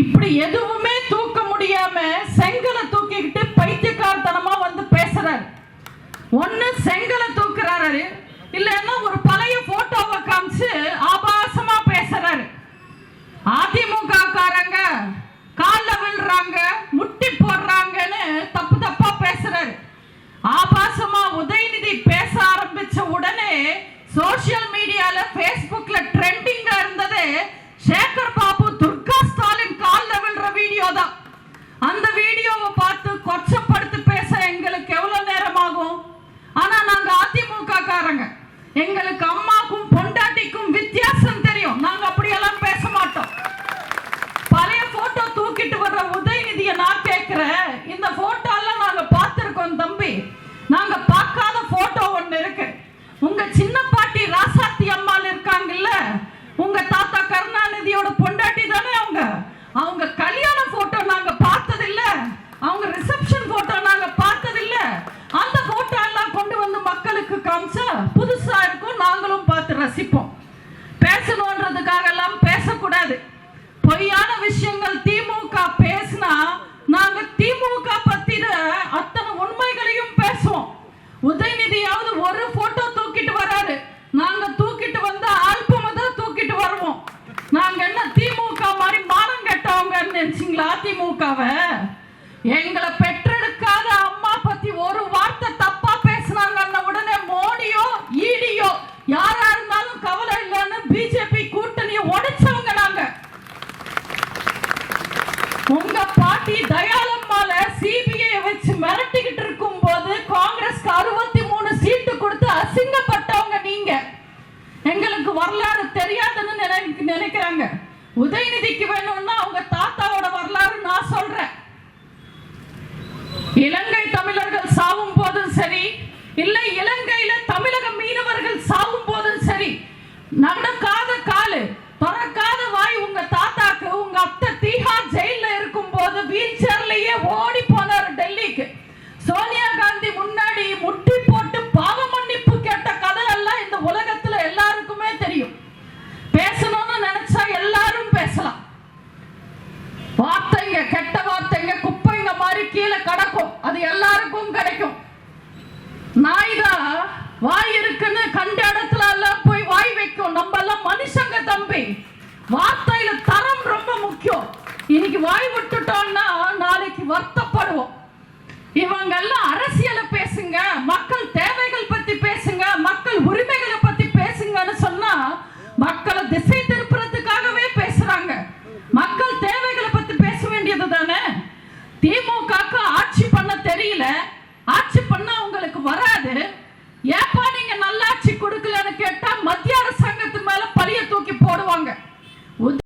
இப்படி எதுவுமே தூக்க முடியாம செங்கலை தூக்கிக்கிட்டு பைத்தியக்காரத்தனமா வந்து பேசுறாரு. ஒண்ணு செங்கலை தூக்குறாரு இல்லைன்னா ஒரு பழைய போட்டோவை காமிச்சு ஆபாசமா பேசுறாரு. அதிமுக காரங்க கால்ல விழுறாங்க முட்டி போடுறாங்கன்னு தப்பு தப்பா பேசுறாரு. ஆபாசமா உதயநிதி பேச ஆரம்பிச்ச உடனே சோசியல் எங்களுக்கு அம்மாக்கும் பொண்டாட்டிக்கும் வித்தியாசம் தெரியும். நாங்க அப்படியெல்லாம் பேச மாட்டோம். பழைய போட்டோ தூக்கிட்டு வர்ற உதயநிதியை நான் கேட்கிறேன். இந்த போட்டோ ரசிப்போம். பேசணுன்றதுக்காக எல்லாம் பேசக்கூடாது. பொய்யான விஷயங்கள் திமுக பேசினா நாங்க திமுக பத்தின அத்தனை உண்மைகளையும் பேசுவோம். உதயநிதியாவது ஒரு போட்டோ தூக்கிட்டு வராரு. நாங்க தூக்கிட்டு வந்து ஆல்பம் தான் தூக்கிட்டு வருவோம். நாங்க என்ன திமுக மாதிரி மானம் கெட்டவங்கன்னு நினைச்சீங்களா திமுகவை? எங்களை பெற்றெடுக்காத மிரட்டிக்கிட்டு இருக்கும் போது காங்கிரஸ்க்கு அறுபத்தி மூணு சீட்டு கொடுத்து அசிங்கப்பட்டவங்க நீங்க. எங்களுக்கு வரலாறு தெரியாதுன்னு நினை- நினைக்கிறாங்க. உதயநிதிக்கு வேணும்னா அவங்க தாத்தாவோட வரலாறு நான் சொல்றேன். இலங்கை தமிழர்கள் சாவும் போதும் சரி. இல்லை இலங்கையில தமிழக மீனவர்கள் சாவும் போதும் சரி. நடக்க வாய் இருக்குன்னு கண்ட இடத்துல எல்லாம் போய் வாய் வைக்கும். நம்ம எல்லாம் மனுஷங்க தம்பி. வார்த்தையில தரம் ரொம்ப முக்கியம். இன்னைக்கு வாய் விட்டுட்டோம்னா நாளைக்கு வருத்தப்படுவோம். இவங்க எல்லாம் அரசியலை பேசுங்க மக்கள் தேவைகள் பத்தி பேசுங்க மக்கள் உரிமைகளை பத்தி பேசுங்கன்னு சொன்னா மக்களை திசை திருப்புறதுக்காகவே பேசுறாங்க. மக்கள் தேவைகளை பத்தி பேச வேண்டியது தானே? திமுக ஆட்சி பண்ண தெரியல. போடுவாங்க.